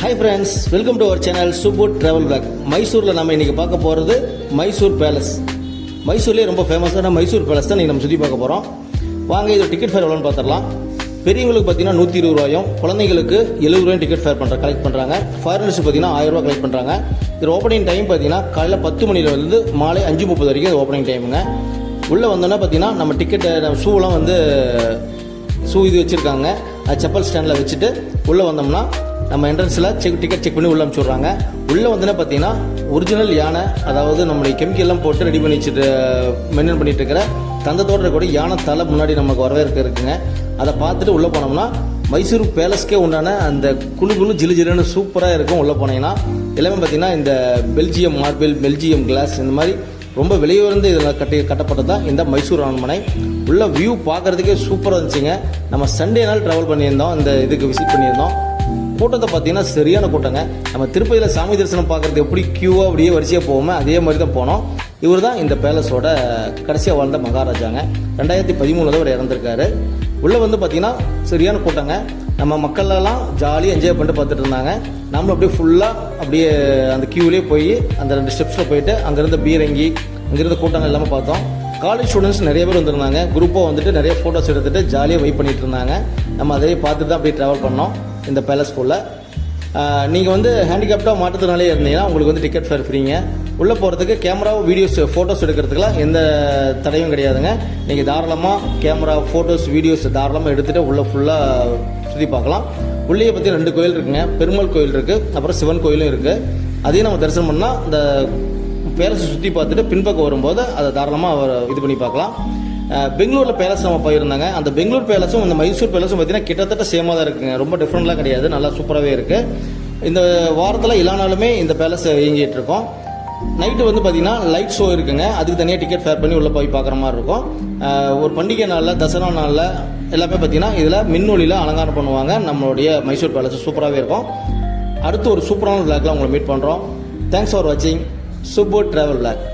Hi friends welcome to our channel super travel back மைசூரில் நம்ம இன்றைக்கி பார்க்க போகிறது மைசூர் பேலஸ் மைசூர்லேயே ரொம்ப ஃபேமஸான மைசூர் பேலஸ் தான் நீங்கள் நம்ம சுற்றி பார்க்க போகிறோம் வாங்க இது டிக்கெட் ஃபேர் எவ்வளோன்னு பார்த்துடலாம். பெரியவங்களுக்கு பார்த்தீங்கன்னா நூற்றி இருபது ரூபாயும் குழந்தைங்களுக்கு எழுபது ரூபாயும் டிக்கெட் ஃபேர் பண்ணுற கலெக்ட் பண்ணுறாங்க ஃபாரினர்ஸ் பார்த்தீங்கன்னா ஆயிரம் ரூபா கலெக்ட் பண்ணுறாங்க இது ஓப்பனிங் டைம் பார்த்தீங்கன்னா காலையில் பத்து மணிலேருந்து மாலை அஞ்சு முப்பது வரைக்கும் இது ஓப்பனிங் டைமுங்க உள்ளே வந்தோன்னா பார்த்தீங்கன்னா நம்ம டிக்கெட்டை ஷூலாம் வந்து ஷூ இது வச்சுருக்காங்க. அது செப்பல் ஸ்டாண்டில் வச்சுட்டு உள்ளே வந்தோம்னா நம்ம என்ட்ரன்ஸில் செக் டிக்கெட் செக் பண்ணி உள்ளே அனுப்பிச்சுட்றாங்க. உள்ளே வந்தோன்னே பார்த்தீங்கன்னா ஒரிஜினல் யானை அதாவது நம்மளுடைய கெமிக்கல்லாம் போட்டு ரெடி பண்ணி வச்சுட்டு மெயின்டைன் பண்ணிட்டு இருக்கிற தந்தத்தோட இருக்கக்கூடிய யானை தலை முன்னாடி நமக்கு வரவேற்க இருக்குங்க. அதை பார்த்துட்டு உள்ளே போனோம்னா மைசூர் பேலஸ்க்கே உண்டான அந்த குழு குழு ஜிலு ஜிலுன்னு சூப்பராக இருக்கும் உள்ளே போனீங்கன்னா. எல்லாமே பார்த்தீங்கன்னா இந்த பெல்ஜியம் மார்பிள் பெல்ஜியம் கிளாஸ் இந்த மாதிரி ரொம்ப விலையுயர்ந்து இதில் கட்டி கட்டப்பட்டது தான் இந்த மைசூர் அரண்மனை. உள்ள வியூ பார்க்கறதுக்கே சூப்பராக இருந்துச்சுங்க. நம்ம சண்டே நாள் ட்ராவல் பண்ணியிருந்தோம். இந்த இதுக்கு விசிட் பண்ணியிருந்தோம். கூட்டத்தை பார்த்தீங்கன்னா சரியான கூட்டங்க. நம்ம திருப்பதியில் சாமி தரிசனம் பார்க்குறது எப்படி க்யூவாக அப்படியே வரிசையாக போவோமோ அதே மாதிரி தான் போனோம். இவர் தான் இந்த பேலஸோட கடைசியாக வாழ்ந்த மகாராஜாங்க. ரெண்டாயிரத்தி பதிமூணுல அவர் இறந்துருக்காரு. உள்ளே வந்து பார்த்தீங்கன்னா சரியான கூட்டங்க. நம்ம மக்கள்லாம் ஜாலியாக என்ஜாய் பண்ணிட்டு பார்த்துட்டு இருந்தாங்க. நம்மளும் அப்படியே ஃபுல்லாக அப்படியே அந்த க்யூலேயே போய் அந்த ரெண்டு ஸ்டெப்ஸில் போயிட்டு அங்கேருந்து பீரங்கி அங்கேருந்து கூட்டங்கள் எல்லாமே பார்த்தோம். காலேஜ் ஸ்டூடெண்ட்ஸ் நிறைய பேர் வந்திருந்தாங்க. குரூப்பாக வந்துட்டு நிறைய ஃபோட்டோஸ் எடுத்துகிட்டு ஜாலியாக வெயிட் பண்ணிட்டு இருந்தாங்க. நம்ம அதையே பார்த்துட்டு தான் அப்படியே ட்ராவல் பண்ணோம். இந்த பேலஸ்குள்ளே நீங்கள் வந்து ஹேண்டிகேப்டாக மாற்றத்தினாலே இருந்தீங்கன்னா உங்களுக்கு வந்து டிக்கெட் ஃபேர் ஃப்ரீங்க உள்ளே போகிறதுக்கு கேமராவும் வீடியோஸ் ஃபோட்டோஸ் எடுக்கிறதுக்குலாம் எந்த தடையும் கிடையாதுங்க. நீங்கள் தாராளமாக கேமரா ஃபோட்டோஸ் வீடியோஸ் தாராளமாக எடுத்துகிட்டு உள்ளே ஃபுல்லாக சுற்றி பார்க்கலாம். உள்ளே பற்றி ரெண்டு கோயில் இருக்குங்க. பெருமாள் கோயில் இருக்குது அப்புறம் சிவன் கோயிலும் இருக்குது அதையும் நம்ம தரிசனம் பண்ணால் இந்த பேலஸை சுற்றி பார்த்துட்டு பின்பக்கம் வரும்போது அதை தாராளமாக இது பண்ணி பார்க்கலாம். பெங்களூரில் பேலஸ் நம்ம போயிருந்தாங்க. அந்த பெங்களூர் பேலஸும் இந்த மைசூர் பேலஸும் பார்த்தீங்கன்னா கிட்டத்தட்ட சேமாக தான் இருக்குங்க. ரொம்ப டிஃப்ரெண்ட்லாம் கிடையாது. நல்லா சூப்பராகவே இருக்குது இந்த வாரத்தில் எல்லா நாளுமே இந்த பேலஸ் இயங்கிட்டு இருக்கோம். நைட்டு வந்து பார்த்தீங்கன்னா லைட் ஷோ இருக்குங்க. அதுக்கு தனியாக டிக்கெட் ஃபேர் பண்ணி உள்ளே போய் பார்க்குற மாதிரி இருக்கும். ஒரு பண்டிகை நாளில் தசரா நாளில் எல்லாமே பார்த்தீங்கன்னா இதில் மின்னொலியில் அலங்காரம் பண்ணுவாங்க. நம்மளுடைய மைசூர் பேலஸ் சூப்பராகவே இருக்கும். அடுத்து ஒரு சூப்பரான விளாக்ல உங்களை மீட் பண்ணுறோம் தேங்க்ஸ் ஃபார் வாட்சிங் சூப்பர் ட்ராவல் விளாக்